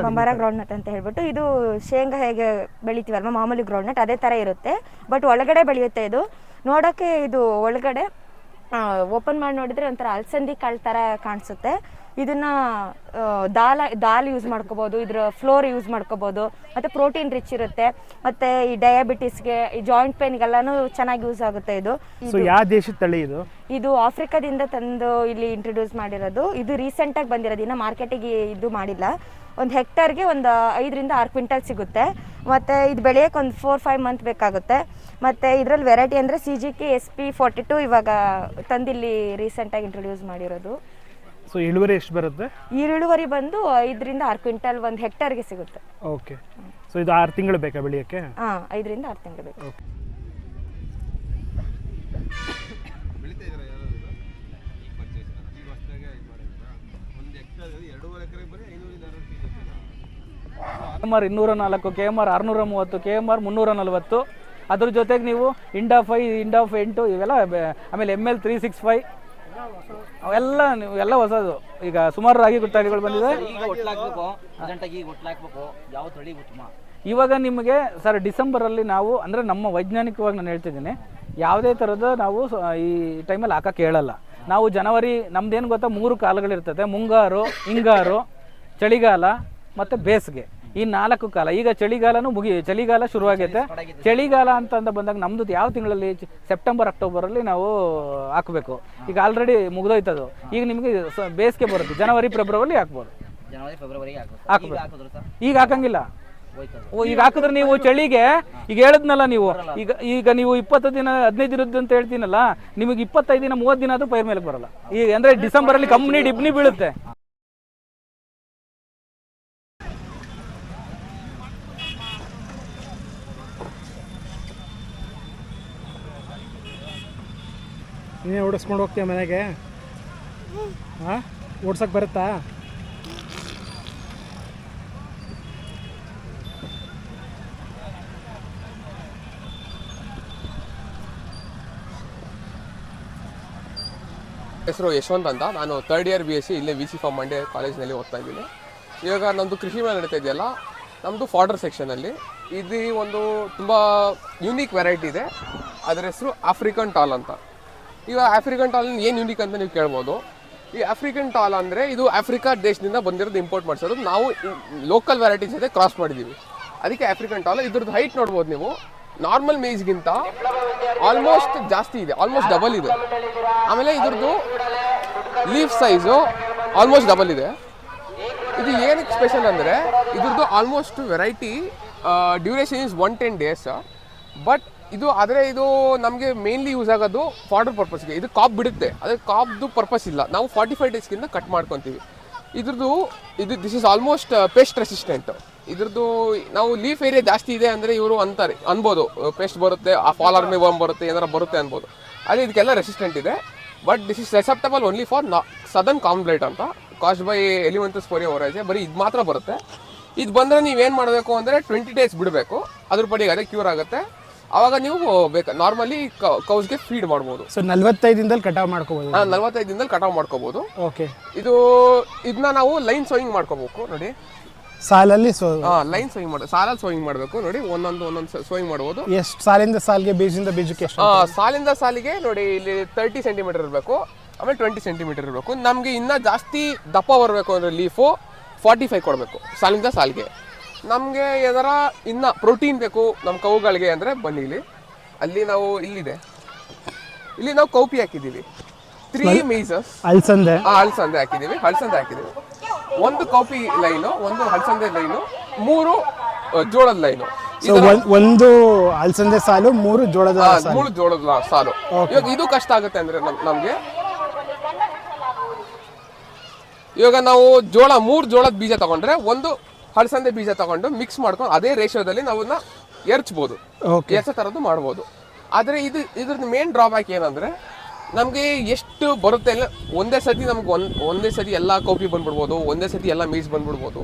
ಬಂಬಾರ ಗ್ರೌಂಡ್ ಗ್ರೌಂಡ್ನಟ್ ಅಂತ ಹೇಳ್ಬಿಟ್ಟು ಇದು ಶೇಂಗಾ ಹೇಗೆ ಬೆಳಿತೀವಲ್ವ? ಮಾಮೂಲಿ ಗ್ರೌಂಡ್ನಟ್ ಅದೇ ಥರ ಇರುತ್ತೆ. ಬಟ್ ಒಳಗಡೆ ಬೆಳೆಯುತ್ತೆ ಇದು. ನೋಡೋಕ್ಕೆ ಇದು ಒಳಗಡೆ ಓಪನ್ ಮಾಡಿ ನೋಡಿದ್ರೆ ಒಂಥರ ಅಲಸಂದಿ ಕಾಳು ಥರ ಕಾಣಿಸುತ್ತೆ. ಇದನ್ನ ದಾಲ್ ದಾಲ್ ಯೂಸ್ ಮಾಡ್ಕೋಬೋದು ಇದ್ರ ಫ್ಲೋರ್ ಯೂಸ್ ಮಾಡ್ಕೋಬೋದು ಮತ್ತೆ ಪ್ರೋಟೀನ್ ರಿಚ್ ಇರುತ್ತೆ ಮತ್ತೆ ಈ ಡಯಾಬಿಟಿಸ್ಗೆ ಈ ಜಾಯಿಂಟ್ ಪೇನ್ಗೆಲ್ಲನೂ ಚೆನ್ನಾಗಿ ಯೂಸ್ ಆಗುತ್ತೆ ಇದು. ಯಾವ ದೇಶದ ತಳಿ ಇದು? ಇದು ಆಫ್ರಿಕಾದಿಂದ ತಂದು ಇಲ್ಲಿ ಇಂಟ್ರೊಡ್ಯೂಸ್ ಮಾಡಿರೋದು. ಇದು ರೀಸೆಂಟಾಗಿ ಬಂದಿರೋದು ಇನ್ನು ಮಾರ್ಕೆಟಿಗೆ ಇದು ಮಾಡಿಲ್ಲ. ಒಂದು ಹೆಕ್ಟರ್ಗೆ ಒಂದು ಐದರಿಂದ ಆರು ಕ್ವಿಂಟಲ್ ಸಿಗುತ್ತೆ. ಮತ್ತೆ ಇದು ಬೆಳೆಯಕ್ಕೆ ಒಂದು ಫೋರ್ ಫೈವ್ ಮಂತ್ ಬೇಕಾಗುತ್ತೆ. ಮತ್ತೆ ಇದರಲ್ಲಿ ವೆರೈಟಿ ಅಂದರೆ C G K S P forty two ಇವಾಗ ತಂದಿಲ್ಲಿ ರೀಸೆಂಟಾಗಿ ಇಂಟ್ರೊಡ್ಯೂಸ್ ಮಾಡಿರೋದು. ಸೊ ಇಳುವರಿ ಎಷ್ಟು ಬರುತ್ತೆ? ಈ ಇಳುವರಿ ಬಂದು ಐದರಿಂದ ಆರು ಕ್ವಿಂಟಲ್ ಒಂದು ಹೆಕ್ಟರ್ಗೆ ಸಿಗುತ್ತೆ. ಓಕೆ ಸೊ ಇದು ಆರು ತಿಂಗಳು ಬೇಕಾ ಬೆಳೆಯೋಕ್ಕೆ? ಹಾಂ ಐದರಿಂದ ಆರು ತಿಂಗಳು ಬೇಕು. ಕೆ ಎಂ ಆರ್ ಇನ್ನೂರ ನಾಲ್ಕು ಕೆ ಎಂ ಆರ್ ಆರುನೂರ ಮೂವತ್ತು ಕೆ ಎಂ ಆರ್ ಮುನ್ನೂರ ನಲವತ್ತು. ಅದ್ರ ಜೊತೆಗೆ ನೀವು ಇಂಡಾ ಫೈ ಇಂಡಾ ಎಂಟು ಇವೆಲ್ಲ ಬೆ- ಆಮೇಲೆ M L three six five ಅವೆಲ್ಲ ನೀವು ಎಲ್ಲ ಹೊಸದು. ಈಗ ಸುಮಾರು ರಾಗಿ ತಳಿಗಳು ಬಂದಿದೆ. ಈಗ ಒಟ್ಲಾಕ್ಬೇಕು ಅರ್ಜೆಂಟಾಗಿ ಈಗ ಒಟ್ಲಾಕ್ಬೇಕು ಯಾವ ತಳಿ ಉತ್ತಮ ಇವಾಗ ನಿಮಗೆ ಸರ್ ಡಿಸೆಂಬರಲ್ಲಿ ನಾವು ಅಂದರೆ ನಮ್ಮ ವೈಜ್ಞಾನಿಕವಾಗಿ ನಾನು ಹೇಳ್ತಿದ್ದೀನಿ ಯಾವುದೇ ಥರದ ನಾವು ಈ ಟೈಮಲ್ಲಿ ಹಾಕ ಹೇಳಲ್ಲ. ನಾವು ಜನವರಿ ನಮ್ದೇನು ಗೊತ್ತಾ? ಮೂರು ಕಾಲಗಳಿರ್ತದೆ. ಮುಂಗಾರು ಹಿಂಗಾರು ಚಳಿಗಾಲ ಮತ್ತು ಬೇಸಿಗೆ. ಈ ನಾಲ್ಕು ಕಾಲ ಈಗ ಚಳಿಗಾಲನೂ ಮುಗಿ ಚಳಿಗಾಲ ಶುರುವಾಗೈತೆ. ಚಳಿಗಾಲ ಅಂತ ಬಂದಾಗ ನಮ್ದು ಯಾವ ತಿಂಗಳಲ್ಲಿ ಸೆಪ್ಟೆಂಬರ್ ಅಕ್ಟೋಬರಲ್ಲಿ ನಾವು ಹಾಕಬೇಕು. ಈಗ ಆಲ್ರೆಡಿ ಮುಗ್ದೋಯ್ತದು. ಈಗ ನಿಮಗೆ ಬೇಸಿಗೆ ಬರುತ್ತೆ. ಜನವರಿ ಫೆಬ್ರವರಿ ಹಾಕ್ಬೋದು. ಈಗ ಹಾಕಂಗಿಲ್ಲ. ಓ ಈಗ ಹಾಕಿದ್ರೆ ನೀವು ಚಳಿಗೆ ಈಗ ಹೇಳದ್ನಲ್ಲ ನೀವು ಈಗ ಈಗ ನೀವು ಇಪ್ಪತ್ತು ದಿನ ಹದಿನೈದು ದಿನದ್ದು ಅಂತ ಹೇಳ್ತೀನಲ್ಲ ನಿಮಗೆ ಇಪ್ಪತ್ತೈದು ದಿನ ಮೂವತ್ತು ದಿನ ಆದ್ರೂ ಪೈರ್ ಮೇಲೆ ಬರಲ್ಲ. ಈಗ ಅಂದ್ರೆ ಡಿಸೆಂಬರ್ ಅಲ್ಲಿ ಕಂಪ್ನಿ ಡಿಬ್ನಿ ಬೀಳುತ್ತೆ. ನೀನೇ ಓಡಿಸ್ಕೊಂಡು ಹೋಗ್ತೀಯ ಮನೆಗೆ? ಹಾಂ ಓಡ್ಸಕ್ಕೆ ಬರುತ್ತಾ? ಹೆಸರು ಯಶವಂತ್ ಅಂತ. ನಾನು third year B S C ಇಲ್ಲೇ ವಿ ಸಿ ಫಾರ್ಮ್ ಮಂಡ್ಯ ಕಾಲೇಜ್ನಲ್ಲಿ ಓದ್ತಾ ಇದ್ದೀನಿ. ಇವಾಗ ನಮ್ಮದು ಕೃಷಿ ಮೇಲೆ ನಡೀತಾ ಇದೆಯಲ್ಲ ನಮ್ಮದು ಫಾರ್ಡರ್ ಸೆಕ್ಷನಲ್ಲಿ ಇದು ಒಂದು ತುಂಬ ಯೂನಿಕ್ ವೆರೈಟಿ ಇದೆ. ಅದರ ಹೆಸರು ಆಫ್ರಿಕನ್ ಟಾಲ್ ಅಂತ. ಈಗ ಆಫ್ರಿಕನ್ ಟಾಲ್ ಏನು ಯೂನಿಕ್ ಅಂತ ನೀವು ಕೇಳ್ಬೋದು? ಈ ಆಫ್ರಿಕನ್ ಟಾಲ್ ಅಂದರೆ ಇದು ಆಫ್ರಿಕಾ ದೇಶದಿಂದ ಬಂದಿರೋದು ಇಂಪೋರ್ಟ್ ಮಾಡಿಸೋದು. ನಾವು ಲೋಕಲ್ ವೆರೈಟೀಸ್ ಜೊತೆ ಕ್ರಾಸ್ ಮಾಡಿದ್ದೀವಿ ಅದಕ್ಕೆ ಆಫ್ರಿಕನ್ ಟಾಲ್ ಇದ್ರದ್ದು ಹೈಟ್ ನೋಡ್ಬೋದು ನೀವು. ನಾರ್ಮಲ್ ಮೇಜ್ಗಿಂತ ಆಲ್ಮೋಸ್ಟ್ ಜಾಸ್ತಿ ಇದೆ. ಆಲ್ಮೋಸ್ಟ್ ಡಬಲ್ ಇದೆ. ಆಮೇಲೆ ಇದ್ರದ್ದು ಲೀಫ್ ಸೈಜು ಆಲ್ಮೋಸ್ಟ್ ಡಬಲ್ ಇದೆ. ಇದು ಏನಕ್ಕೆ ಸ್ಪೆಷಲ್ ಅಂದರೆ, ಇದ್ರದ್ದು almost variety duration is one ten days but ಇದು ಆದರೆ ಇದು ನಮಗೆ ಮೇನ್ಲಿ ಯೂಸ್ ಆಗೋದು ಫಾರ್ಡರ್ ಪರ್ಪಸ್ಗೆ ಇದು ಕಾಪ್ ಬಿಡುತ್ತೆ. ಅದೇ ಕಾಪ್ದು ಪರ್ಪಸ್ ಇಲ್ಲ. ನಾವು ಫಾರ್ಟಿ ಫೈವ್ ಡೇಸ್ಗಿಂತ ಕಟ್ ಮಾಡ್ಕೊತೀವಿ. ಇದ್ರದ್ದು ಇದು this is almost pest resistant ಇದ್ರದ್ದು ನಾವು ಲೀಫ್ ಏರಿಯಾ ಜಾಸ್ತಿ ಇದೆ ಅಂದರೆ ಇವರು ಅಂತಾರೆ, ಅನ್ಬೋದು. ಪೇಸ್ಟ್ ಬರುತ್ತೆ, ಆ ಫಾಲ್ ಆರ್ಮಿ ವರ್ಮ್ ಬರುತ್ತೆ, ಏನಾರ ಬರುತ್ತೆ ಅನ್ಬೋದು. ಅದೇ ಇದಕ್ಕೆಲ್ಲ ರೆಸಿಸ್ಟೆಂಟ್ ಇದೆ. But this is susceptible only for ನಾ ಸದನ್ ಕಾಂಪ್ಲೇಟ್ ಅಂತ. ಕಾಸ್ಟ್ ಬೈ ಎಲಿಮೆಂಟಸ್ ಫೋರಿಯಾ ಐಸೆ ಬರೀ ಇದು ಮಾತ್ರ ಬರುತ್ತೆ. ಇದು ಬಂದರೆ ನೀವೇನು ಮಾಡಬೇಕು ಅಂದರೆ ಟ್ವೆಂಟಿ ಡೇಸ್ ಬಿಡಬೇಕು. ಅದ್ರ ಪಡಿಗೆ ಅದೇ ಕ್ಯೂರ್ ಆಗುತ್ತೆ. ಆವಾಗ ನೀವು ಬೇಕು ನಾರ್ಮಲಿ ಕೌಸ್ಗೆ ಫೀಡ್ ಮಾಡ್ಬೋದು. ಸೊ ನಲ್ವತ್ತೈದು ದಿನದಲ್ಲಿ ಕಟಾವು ಮಾಡ್ಕೋಬೋದು. ನಲ್ವತ್ತೈದು ದಿನದಲ್ಲಿ ಕಟಾವ್ ಮಾಡ್ಕೋಬೋದು. ಓಕೆ ಇದು ಇದನ್ನ ನಾವು ಲೈನ್ ಸೋಯಿಂಗ್ ಮಾಡ್ಕೋಬೇಕು ನೋಡಿ. ಸಾಲಲ್ಲಿ ಲೈನ್ ಸೋಯಿಂಗ್ ಮಾಡ ಸಾಲಲ್ಲಿ ಸೋಯಿಂಗ್ ಮಾಡಬೇಕು ನೋಡಿ. ಒಂದೊಂದು ಒಂದೊಂದು ಸೋಯಿಂಗ್ ಮಾಡಬಹುದು ಎಷ್ಟು ಸಾಲಿಂದ ಸಾಲಿಗೆ ಬೀಜದಿಂದ ಬೀಜಕ್ಕೆ ಸಾಲಿಂದ ಸಾಲಿಗೆ ನೋಡಿ ಇಲ್ಲಿ ತರ್ಟಿ ಸೆಂಟಿಮೀಟರ್ ಇರಬೇಕು ಆಮೇಲೆ ಟ್ವೆಂಟಿ ಸೆಂಟಿಮೀಟರ್ ಇರಬೇಕು. ನಮಗೆ ಇನ್ನೂ ಜಾಸ್ತಿ ದಪ್ಪ ಬರಬೇಕು ಅಂದರೆ ಲೀಫು ಫಾರ್ಟಿ ಫೈವ್ ಕೊಡಬೇಕು ಸಾಲಿಂದ ಸಾಲಿಗೆ. ನಮಗೆ ಏನಾರ ಇನ್ನ ಪ್ರೋಟೀನ್ ಬೇಕು ನಮ್ಮ ಕೌಗಳಿಗೆ ಅಂದರೆ ಬನ್ನಿ ಇಲ್ಲಿ. ಅಲ್ಲಿ ನಾವು ಇಲ್ಲಿದೆ. ಇಲ್ಲಿ ನಾವು ಕೌಪಿ ಹಾಕಿದ್ದೀವಿ. ತ್ರೀ ಮೀಸಸ್ ಅಲ್ಸಂದೆ ಅಲ್ಸಂದೆ ಹಾಕಿದ್ದೀವಿ ಅಲ್ಸಂದೆ ಹಾಕಿದ್ದೀವಿ. ಒಂದು ಕೌಪಿ ಲೈನು ಒಂದು ಅಲ್ಸಂದೆ ಲೈನು ಮೂರು ಆ, ಜೋಳದ ಲೈನು. ಸೊ ಒಂದು ಅಲ್ಸಂದೆ ಸಾಲು ಮೂರು ಜೋಳದ ಆ, ಸಾಲು. ಮೂರು ಜೋಳದ ಲಾ- ಸಾಲು ಇವಾಗ ಇದು ಕಷ್ಟ ಆಗುತ್ತೆ ಅಂದ್ರೆ ನಮ್- ನಮ್ಗೆ. ಇವಾಗ ನಾವು ಜೋಳ ಮೂರು ಜೋಳದ ಬೀಜ ತಗೊಂಡ್ರೆ ಒಂದು ಹಳಸಂದೆ ಬೀಜ ತಗೊಂಡು ಮಿಕ್ಸ್ ಮಾಡ್ಕೊಂಡು ಅದೇ ರೇಷಿಯೋದಲ್ಲಿ ನಾವನ್ನ ಎರ್ಚ್ಬೋದು. ಓಕೆ ತರದ್ದು ಥರದ್ದು ಮಾಡ್ಬೋದು. ಆದರೆ ಇದು ಇದ್ರದ್ದು ಮೇನ್ ಡ್ರಾಬ್ಯಾಕ್ ಏನಂದ್ರೆ ನಮಗೆ ಎಷ್ಟು ಬರುತ್ತೆ ಎಲ್ಲ ಒಂದೇ ಸತಿ ನಮ್ಗೆ ಒಂದ್ ಒಂದೇ ಸತಿ ಎಲ್ಲ ಕಾಪಿ ಬಂದ್ಬಿಡ್ಬೋದು ಒಂದೇ ಸತಿ ಎಲ್ಲ ಮೀಸ್ ಬಂದ್ಬಿಡ್ಬೋದು.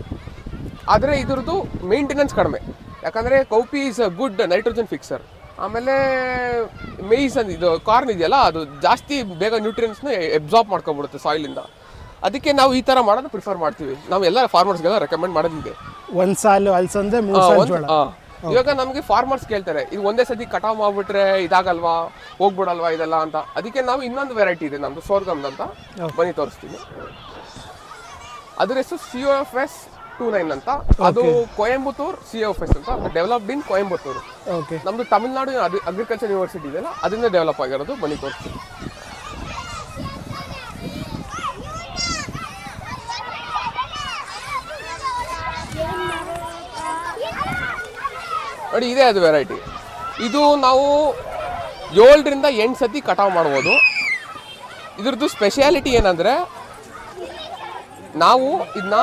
ಆದರೆ ಇದ್ರದ್ದು ಮೇಂಟೆನೆನ್ಸ್ ಕಡಿಮೆ. ಯಾಕಂದರೆ cowpea is a good nitrogen fixer ಆಮೇಲೆ ಮೇಯ್ಸ್ ಇದು ಕಾರ್ನ್ ಇದೆಯಲ್ಲ ಅದು ಜಾಸ್ತಿ ಬೇಗ ನ್ಯೂಟ್ರಿಯನ್ಸ್ನ ಎಬ್ಸಾರ್ಬ್ ಸಾಯಿಲ್ ಸಾಯಿಲಿಂದ ಅದಕ್ಕೆ ನಾವು ಈ ತರ ಮಾಡೋದು ಪ್ರಿಫರ್ ಮಾಡ್ತೀವಿ. ನಾವು ಎಲ್ಲ ಫಾರ್ಮರ್ಸ್ಗೆಲ್ಲ ರೆಕಮೆಂಡ್ ಮಾಡೋದಿದೆ ಒಂದ್ ಸಾಲು ಅಲ್ಸಂದೆ ಮೂರ್ ಸಾಲು ಒಂದ್- ಜೋಳ. ಇವಾಗ ನಮಗೆ ಫಾರ್ಮರ್ಸ್ ಕೇಳ್ತಾರೆ ಇದು ಒಂದೇ ಸತಿ ಕಟಾವ್ ಮಾಡ್ಬಿಟ್ರೆ ಇದಾಗಲ್ವಾ? ಹೋಗ್ಬಿಡಲ್ವಾ ಇದೆಲ್ಲ ಅಂತ? ಅದಕ್ಕೆ ನಾವು ಇನ್ನೊಂದು ವೆರೈಟಿ ಇದೆ ನಮ್ದು ಸೋರ್ಗಮ್ ಅಂತ ಬನ್ನಿ ತೋರಿಸ್ತೀವಿ ಅದ್ರ ಹೆಸರು C F S two nine ಅಂತ. ಅದು ಕೊಯಂಬತ್ತೂರ್ ಸಿ ಎಫ್ ಎಸ್ ಅಂತ ಡೆವಲಪ್ಡ್ ಇನ್ ಕೊಯಂಬತ್ತೂರು ಓಕೆ. ನಮ್ದು ತಮಿಳ್ನಾಡು ಅಗ್ರಿಕಲ್ಚರ್ ಯೂನಿವರ್ಸಿಟಿ ಇದೆಯಲ್ಲ ಅದರಿಂದ ಡೆವಲಪ್ ಆಗಿರೋದು. ಬನ್ನಿ ತೋರಿಸ್ತೀನಿ. ನೋಡಿ, ಇದೇ ಅದು ವೆರೈಟಿ ಇದು ನಾವು ಏಳರಿಂದ ಎಂಟು ಸತಿ ಕಟಾವು ಮಾಡ್ಬೋದು. ಇದ್ರದ್ದು ಸ್ಪೆಷಾಲಿಟಿ ಏನಂದರೆ, ನಾವು ಇದನ್ನ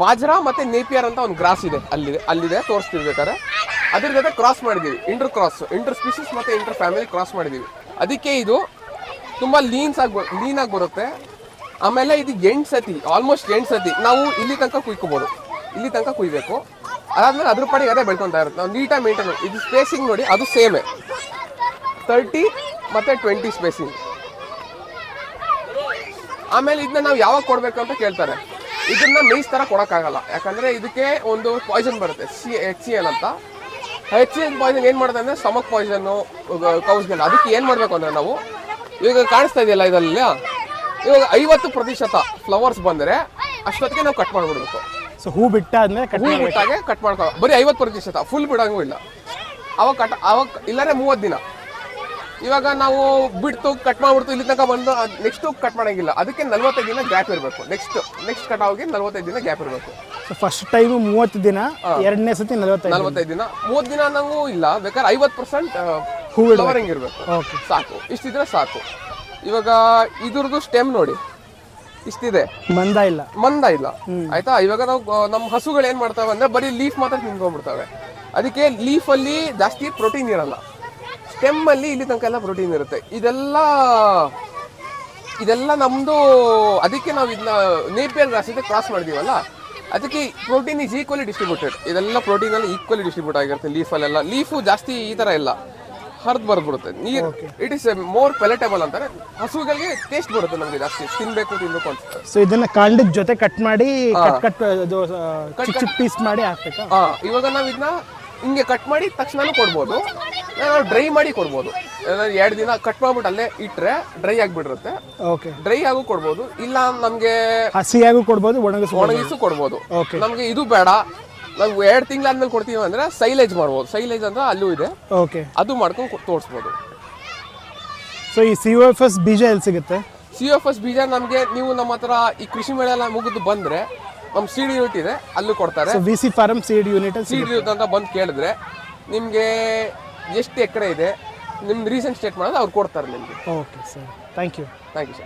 ಬಾಜ್ರಾ ಮತ್ತು ನೇಪಿಯರ್ ಅಂತ ಒಂದು ಗ್ರಾಸ್ ಇದೆ. ಅಲ್ಲಿದೆ ಅಲ್ಲಿದೆ ತೋರಿಸ್ತಿರ್ಬೇಕಾದ್ರೆ ಅದ್ರ ಜೊತೆ ಕ್ರಾಸ್ ಮಾಡಿದ್ದೀವಿ. ಇಂಟರ್ ಕ್ರಾಸ್ ಇಂಟರ್ ಸ್ಪೀಸೀಸ್ ಮತ್ತು ಇಂಟರ್ ಫ್ಯಾಮಿಲಿ ಕ್ರಾಸ್ ಮಾಡಿದ್ದೀವಿ. ಅದಕ್ಕೆ ಇದು ತುಂಬ ಲೀನ್ಸ್ ಆಗಿ ಲೀನಾಗಿ ಬರುತ್ತೆ. ಆಮೇಲೆ ಇದು ಎಂಟು ಸತಿ ಆಲ್ಮೋಸ್ಟ್ ಎಂಟು ಸತಿ. ನಾವು ಇಲ್ಲಿ ತನಕ ಕುಯ್ಕೋಬೋದು. ಇಲ್ಲಿ ತನಕ ಕುಯ್ಬೇಕು. ಅದಾದ್ಮೇಲೆ ಅದ್ರ ಪಾಡಿಗೆ ಅದೇ ಬೆಳ್ಕೊತಾ ಇರುತ್ತೆ. ನಾವು ನೀಟಾಗಿ ಮೇಂಟೈನ್ ಇದು ಸ್ಪೇಸಿಂಗ್ ನೋಡಿ, ಅದು ಸೇಮೇ ತರ್ಟಿ ಮತ್ತೆ ಟ್ವೆಂಟಿ ಸ್ಪೇಸಿಂಗ್ ಆಮೇಲೆ ಇದನ್ನ ನಾವು ಯಾವಾಗ ಕೊಡ್ಬೇಕು ಅಂತ ಕೇಳ್ತಾರೆ. ಇದನ್ನ ಮೇಯ್ಸ್ ತರ ಕೊಡಕ್ಕಾಗಲ್ಲ. ಯಾಕಂದ್ರೆ ಇದಕ್ಕೆ ಒಂದು ಪಾಯ್ಸನ್ ಬರುತ್ತೆ. ಸಿ ಎಚ್ ಸಿ ಎಲ್ ಅಂತ. ಹೆಚ್ ಸಿ ಎಲ್ ಪಾಯ್ಸನ್ ಏನ್ ಮಾಡುತ್ತೆ ಅಂದ್ರೆ ಸ್ಟಮಕ್ ಪಾಯ್ಸನ್ ಕೌಸ್ಗೆಲ್ಲ ಅದಕ್ಕೆ ಏನ್ ಮಾಡ್ಬೇಕು ಅಂದ್ರೆ ನಾವು, ಇವಾಗ ಕಾಣಿಸ್ತಾ ಇದೆಯಲ್ಲ ಇದರಲ್ಲಿ ಇವಾಗ ಐವತ್ತು ಪ್ರತಿಶತ ಫ್ಲವರ್ಸ್ ಬಂದರೆ ಅಷ್ಟೊತ್ತಿಗೆ ನಾವು ಕಟ್ ಮಾಡ್ಬಿಡ್ಬೇಕು. ಸೊ ಹೂ ಬಿಟ್ಟಾದ್ಮೇಲೆ ಕಟ್ ಹೂ ಬಿಟ್ಟಾಗೆ ಕಟ್ ಮಾಡ್ಕೋ ಬರೀ ಐವತ್ತು ಪ್ರತಿಶತ ಫುಲ್ ಬಿಡಂಗೂ ಇಲ್ಲ. ಅವಾಗ ಕಟ್ ಅವಾಗ ಇಲ್ಲಾಂದ್ರೆ ಮೂವತ್ತು ದಿನ. ಇವಾಗ ನಾವು ಬಿಡ್ತು ಕಟ್ ಮಾಡ್ಬಿಡ್ತು ಇಲ್ಲಿ ತನಕ ಬಂದು ನೆಕ್ಸ್ಟ್ ಕಟ್ ಮಾಡಂಗಿಲ್ಲ. ಅದಕ್ಕೆ ನಲ್ವತ್ತೈದು ದಿನ ಗ್ಯಾಪ್ ಇರಬೇಕು. ನೆಕ್ಸ್ಟ್ ನೆಕ್ಸ್ಟ್ ಕಟಾವ್ಗೆ ನಲ್ವತ್ತೈದು ದಿನ ಗ್ಯಾಪ್ ಇರಬೇಕು. ಸೊ ಫಸ್ಟ್ ಟೈಮ್ ಮೂವತ್ತು ದಿನ ಎರಡನೇ ಸತಿ ನಲವತ್ತೈದು ನಲ್ವತ್ತೈದು ದಿನ. ಮೂವತ್ತು ದಿನ ಅನ್ನಂಗೂ ಇಲ್ಲ. ಬೇಕಾದ್ರೆ ಐವತ್ತು ಪರ್ಸೆಂಟ್ ಹೂ. ಫ್ಲವರಿಂಗ್ ಇರಬೇಕು ಓಕೆ ಸಾಕು. ಇಷ್ಟಿದ್ರೆ ಸಾಕು. ಇವಾಗ ಇದ್ರದ್ದು ಸ್ಟೆಮ್ ನೋಡಿ. ಇಷ್ಟಿದೆ? ಮಂದ ಇಲ್ಲ. ಮಂದ ಇಲ್ಲ. ಆಯ್ತಾ? ಇವಾಗ ನಾವು ನಮ್ಮ ಹಸುಗಳು ಏನ್ ಮಾಡ್ತಾವೆ ಅಂದ್ರೆ ಬರೀ ಲೀಫ್ ಮಾತ್ರ ತಿನ್ಕೊಂಡ್ಬಿಡ್ತಾವೆ. ಅದಕ್ಕೆ ಲೀಫ್ ಅಲ್ಲಿ ಜಾಸ್ತಿ ಪ್ರೋಟೀನ್ ಇರಲ್ಲ. ಸ್ಟೆಮ್ ಅಲ್ಲಿ ಇಲ್ಲಿ ತನಕ ಎಲ್ಲ ಪ್ರೋಟೀನ್ ಇರುತ್ತೆ. ಇದೆಲ್ಲ ಇದೆಲ್ಲ ನಮ್ದು ಅದಕ್ಕೆ ನಾವು ಇದನ್ನ ನೇಪಿಯಲ್ ರಾಶಿಗೆ ಕ್ರಾಸ್ ಮಾಡಿದೀವಲ್ಲ ಅದಕ್ಕೆ ಪ್ರೋಟೀನ್ ಈಸ್ ಈಕ್ವಲಿ ಡಿಸ್ಟ್ರಿಬ್ಯೂಟೆಡ್ ಇದೆಲ್ಲ ಪ್ರೋಟೀನ್ ಅಲ್ಲಿ ಈಕ್ವಲಿ ಡಿಸ್ಟ್ರಿಬ್ಯೂಟ್ ಆಗಿರುತ್ತೆ ಲೀಫಲ್ಲೆಲ್ಲ ಲೀಫು ಜಾಸ್ತಿ ಈ ತರ ಇಲ್ಲ. ಹರಿದು ಬರ್ಬಿಡುತ್ತೆ ನೀರು ಇಟ್ ಇಸ್ ಮೋರ್ ಪೆಲೆಟೇಬಲ್ ಅಂತಾರೆ. ಹಸುಗಳಿಗೆ ಟೇಸ್ಟ್ ಬರುತ್ತೆ ನಮಗೆ ಜಾಸ್ತಿ. ತಿನ್ಬೇಕು ತಿನ್ಬೇಕು ಅಂತ. ಸೊ ಇದನ್ನ ಕಾಂಡದ ಜೊತೆ ಕಟ್ ಮಾಡಿ ಕಟ್ ಕಟ್ ಪೀಸ್ ಮಾಡಿ ಹಾಕ್ಬೇಕಾ? ಹಾ ಇವಾಗ ನಾವು ಇದನ್ನ ಹಿಂಗೆ ಕಟ್ ಮಾಡಿ ತಕ್ಷಣನೂ ಕೊಡ್ಬೋದು. ನಾವು ಡ್ರೈ ಮಾಡಿ ಕೊಡ್ಬೋದು. ಎರಡು ದಿನ ಕಟ್ ಮಾಡ್ಬಿಟ್ಟು ಅಲ್ಲೇ ಇಟ್ರೆ ಡ್ರೈ ಆಗಿಬಿಡಿರುತ್ತೆ ಓಕೆ ಡ್ರೈ ಆಗು ಕೊಡ್ಬೋದು. ಇಲ್ಲ ನಮಗೆ ಹಸಿಯಾಗೂ ಕೊಡ್ಬೋದು ಒಣಗಿಸಿ ಒಣಗಿಸು ಕೊಡ್ಬೋದು. ನಮ್ಗೆ ಇದು ಬೇಡ. ನಾವು ಎರಡು ತಿಂಗಳಾದ್ಮೇಲೆ ಕೊಡ್ತೀವಿ ಅಂದ್ರೆ ಸೈಲೇಜ್ ಮಾಡ್ಬೋದು. ಸೈಲೇಜ್ ಅಂದ್ರೆ ಅಲ್ಲೂ ಇದೆ. ಓಕೆ. ಅದು ಮಾಡ್ಕೊಂಡು ತೋರಿಸ್ಬೋದು. ಸೊ ಈ ಸಿ ಎಫ್ ಎಸ್ ಬೀಜ ಎಲ್ಲಿ ಸಿಗುತ್ತೆ? ಸಿ ಎಫ್ ಎಸ್ ಬೀಜ ನಮಗೆ ನೀವು ನಮ್ಮ ಹತ್ರ ಈ ಕೃಷಿ ಮೇಳ ಎಲ್ಲ ಮುಗಿದು ಬಂದ್ರೆ ನಮ್ಮ ಸೀಡ್ ಯೂನಿಟ್ ಇದೆ ಅಲ್ಲೂ ಕೊಡ್ತಾರೆ. So V C farm seed unit seed unit ಅಂತ ಬಂದು ಕೇಳಿದ್ರೆ ನಿಮಗೆ ಎಷ್ಟು ಎಕರೆ ಇದೆ ನಿಮ್ದು ರೀಸೆಂಟ್ ಸ್ಟೇಟ್ ಮಾಡೋದು ಅವ್ರು ಕೊಡ್ತಾರೆ ನಿಮಗೆ. Okay sir thank you thank you sir